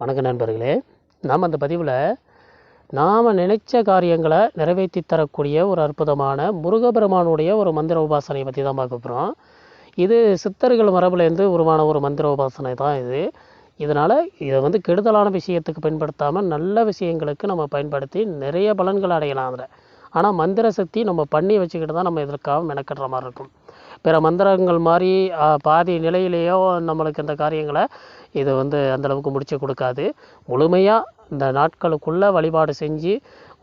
வணக்க நண்பர்களே. நாம் அந்த பதிவில் நாம் நினைச்ச காரியங்களை நிறைவேற்றி தரக்கூடிய ஒரு அற்புதமான முருகபெருமானுடைய ஒரு மந்திர உபாசனையை பற்றி தான் பார்க்க போகிறோம் இது சித்தர்கள் மரபுலேருந்து உருவான ஒரு மந்திர உபாசனை தான் இது. இதனால் இதை வந்து கெடுதலான விஷயத்துக்கு பயன்படுத்தாமல் நல்ல விஷயங்களுக்கு நம்ம பயன்படுத்தி நிறைய பலன்கள் அடையலாம் அதில். ஆனால் மந்திர சக்தி நம்ம பண்ணி வச்சுக்கிட்டு தான் நம்ம இதற்காக மெனக்கட்டுற மாதிரி இருக்கும். பிற மந்திரங்கள் மாதிரி பாதி நிலையிலேயோ நம்மளுக்கு இந்த காரியங்களை இது வந்து அந்தளவுக்கு முடிச்சு கொடுக்காது. முழுமையாக இந்த நாட்களுக்குள்ளே வழிபாடு செஞ்சு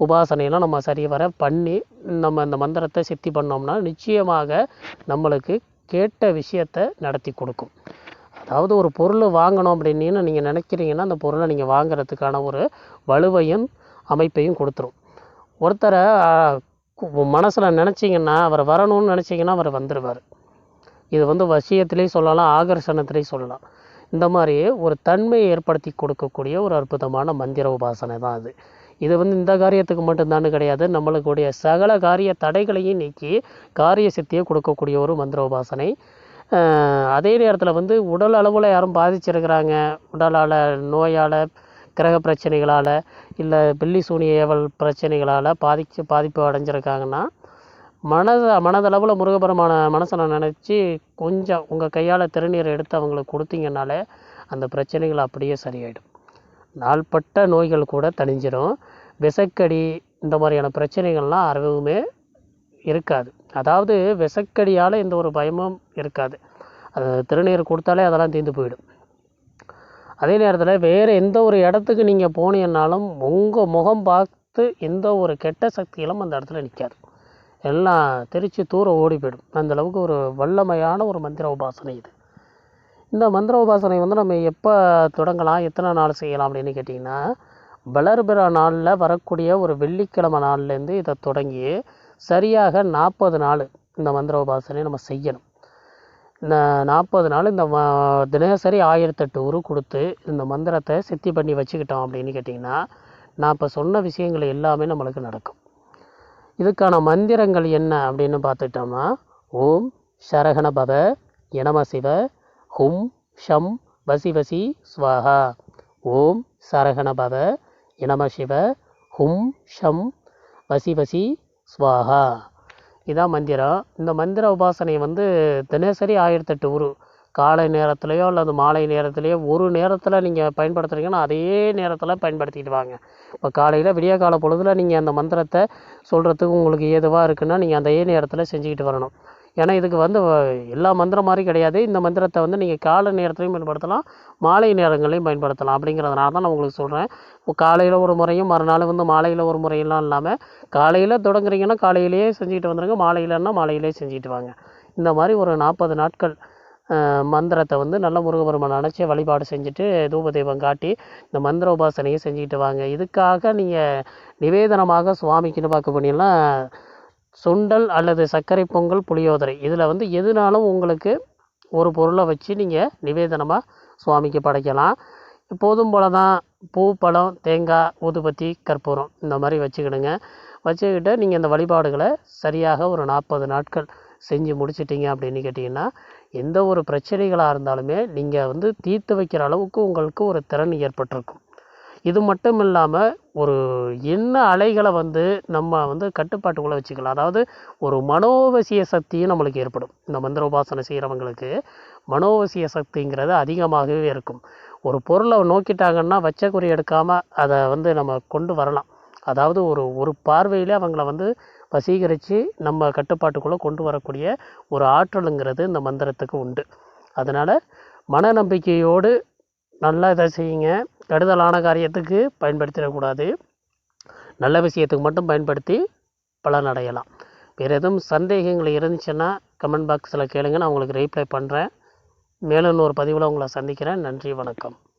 உபாசனையெல்லாம் நம்ம சரிவர பண்ணி நம்ம இந்த மந்திரத்தை சித்தி பண்ணோம்னா நிச்சயமாக நம்மளுக்கு கேட்ட விஷயத்தை நடத்தி கொடுக்கும். அதாவது ஒரு பொருள் வாங்கணும் அப்படின்னு நீங்கள் நினைக்கிறீங்கன்னா அந்த பொருளை நீங்கள் வாங்குறதுக்கான ஒரு வலுவையும் அமைப்பையும் கொடுத்துரும். ஒருத்தரை மனசில் நினச்சிங்கன்னா அவர் வரணும்னு நினச்சிங்கன்னா அவர் வந்துடுவார் இது வந்து வசியத்திலையும் சொல்லலாம் ஆகர்ஷணத்திலையும் சொல்லலாம். இந்த மாதிரி ஒரு தன்மையை ஏற்படுத்தி கொடுக்கக்கூடிய ஒரு அற்புதமான மந்திர உபாசனை தான் அது. இது வந்து இந்த காரியத்துக்கு மட்டும்தான்னு கிடையாது. நம்மளுக்குடைய சகல காரிய தடைகளையும் நீக்கி காரிய சித்தியை கொடுக்கக்கூடிய ஒரு மந்திர உபாசனை. அதே நேரத்தில் வந்து உடல் அளவில் யாரும் பாதிச்சிருக்கிறாங்க. உடலால் நோயால் கிரக பிரச்சனைகளால். இல்லை பில்லி சூனிய ஏவல் பிரச்சனைகளால் பாதிச்சு பாதிப்பு அடைஞ்சிருக்காங்கன்னா மனத மனதளவில் முருகபெருமான மனசில் நினச்சி கொஞ்சம் உங்கள் கையால் திருநீர் எடுத்து அவங்களுக்கு கொடுத்தீங்கனாலே அந்த பிரச்சனைகள் அப்படியே சரியாயிடும். நாள்பட்ட நோய்கள் கூட தணிஞ்சிடும் விசக்கடி இந்த மாதிரியான பிரச்சனைகள்லாம் அறவுமே இருக்காது. அதாவது விசக்கடியால் எந்த ஒரு பயமும் இருக்காது. அது திருநீர் கொடுத்தாலே அதெல்லாம் தீர்ந்து போயிடும். அதே நேரத்தில் வேறு எந்த ஒரு இடத்துக்கு நீங்கள் போனீங்கன்னாலும் உங்கள் முகம் பார்த்து எந்த ஒரு கெட்ட சக்திகளும் அந்த இடத்துல நிற்காது எல்லாம் தெரித்து தூர ஓடி போயிடும். அந்தளவுக்கு ஒரு வல்லமையான ஒரு மந்திர உபாசனை இது. இந்த மந்திர உபாசனை வந்து நம்ம எப்போ தொடங்கலாம் எத்தனை நாள் செய்யலாம் அப்படின்னு கேட்டிங்கன்னா வளர்பிற நாளில் வரக்கூடிய ஒரு வெள்ளிக்கிழமை நாள்லேருந்து இதை தொடங்கி சரியாக நாற்பது நாள் இந்த மந்திர உபாசனை நம்ம செய்யணும். நாற்பது நாள் இந்த ம- தினசரி ஆயிரத்தெட்டு உரு கொடுத்து இந்த மந்திரத்தை சித்தி பண்ணி வச்சுக்கிட்டோம் அப்படின்னு கேட்டிங்கன்னா நான் இப்போ சொன்ன விஷயங்கள் எல்லாமே நம்மளுக்கு நடக்கும். இதுக்கான மந்திரங்கள் என்ன அப்படின்னு பார்த்துட்டோம்னா ஓம் சரகண பவ எனம சிவ ஹும் ஷம் வசி வசி ஸ்வாஹா. ஓம் சரகண பவ எனம சிவ ஹும் ஷம் வசி வசி ஸ்வாஹா. இதான் மந்திரம். இந்த மந்திர உபாசனை வந்து தினசரி ஆயிரத்தெட்டு உரு. காலை நேரத்துலையோ அல்லது மாலை நேரத்துலையோ ஒரு நேரத்தில் நீங்கள் பயன்படுத்துகிறீங்கன்னா அதே நேரத்தில் பயன்படுத்திட்டு வாங்க இப்போ காலையில் விடிய கால பொழுதில் நீங்கள் அந்த மந்திரத்தை சொல்கிறதுக்கு உங்களுக்கு ஏதுவாக இருக்குன்னா நீங்கள் அதே நேரத்தில் செஞ்சுக்கிட்டு வரணும். ஏன்னா இதுக்கு வந்து எல்லா மந்திரம் மாதிரி கிடையாது. இந்த மந்திரத்தை வந்து நீங்கள் காலை நேரத்துலையும் பயன்படுத்தலாம் மாலை நேரங்களையும் பயன்படுத்தலாம் அப்படிங்கிறதுனால தான் நான் உங்களுக்கு சொல்கிறேன் காலையில் ஒரு முறையும் மறுநாள் வந்து மாலையில் ஒரு முறையெல்லாம் இல்லாமல் காலையில் தொடங்குறீங்கன்னா காலையிலேயே செஞ்சுக்கிட்டு வந்துடுங்க மாலையிலன்னா மாலையிலே செஞ்சுட்டு வாங்க. இந்த மாதிரி ஒரு நாற்பது நாட்கள் மந்திரத்தை வந்து நல்ல முருகபெருமான் நினச்சி வழிபாடு செஞ்சுட்டு தூப தெய்வம் காட்டி இந்த மந்திர உபாசனையை செஞ்சுக்கிட்டு வாங்க. இதுக்காக நீங்கள் நிவேதனமாக சுவாமிக்குன்னு பார்க்க போனீங்கன்னா சுண்டல் அல்லது சர்க்கரை பொங்கல் புளியோதரை. இதில் வந்து எதுனாலும் உங்களுக்கு ஒரு பொருளை வச்சு நீங்கள் நிவேதனமாக சுவாமிக்கு படைக்கலாம். எப்போதும் போல தான் பூ பழம் தேங்காய் ஊதுபத்தி கற்பூரம் இந்த மாதிரி வச்சுக்கிடுங்க. வச்சுக்கிட்டு நீங்கள் இந்த வழிபாடுகளை சரியாக ஒரு நாற்பது நாட்கள் செஞ்சு முடிச்சிட்டிங்க அப்படின்னு கேட்டிங்கன்னா எந்த ஒரு பிரச்சனைகளாக இருந்தாலுமே நீங்கள் வந்து தீர்த்து வைக்கிற அளவுக்கு உங்களுக்கு ஒரு திறன் ஏற்பட்டிருக்கும். இது மட்டும் இல்லாமல் ஒரு எண்ண அலைகளை வந்து நம்ம வந்து கட்டுப்பாட்டுக்குள்ளே வச்சுக்கலாம். அதாவது ஒரு மனோவசிய சக்தியும் நம்மளுக்கு ஏற்படும். இந்த மந்திர உபாசனை செய்கிறவங்களுக்கு மனோவசிய சக்திங்கிறது அதிகமாகவே இருக்கும். ஒரு பொருளை நோக்கிட்டாங்கன்னா வச்ச குறி எடுக்காமல் அதை வந்து நம்ம கொண்டு வரலாம். அதாவது ஒரு ஒரு பார்வையிலே அவங்கள வந்து வசீகரித்து நம்ம கட்டுப்பாட்டுக்குள்ளே கொண்டு வரக்கூடிய ஒரு ஆற்றலுங்கிறது இந்த மந்திரத்துக்கு உண்டு. அதனால் மன நம்பிக்கையோடு நல்லா இதை செய்யுங்க. கெடுதலான காரியத்துக்கு பயன்படுத்திடக்கூடாது. நல்ல விஷயத்துக்கு மட்டும் பயன்படுத்தி பலனடையலாம் வேறு எதுவும் சந்தேகங்கள் இருந்துச்சுன்னா கமெண்ட் பாக்ஸில் கேளுங்க. நான் உங்களுக்கு ரீப்ளை பண்ணுறேன் மேலும் ஒரு பதிவில் உங்களை சந்திக்கிறேன். நன்றி வணக்கம்.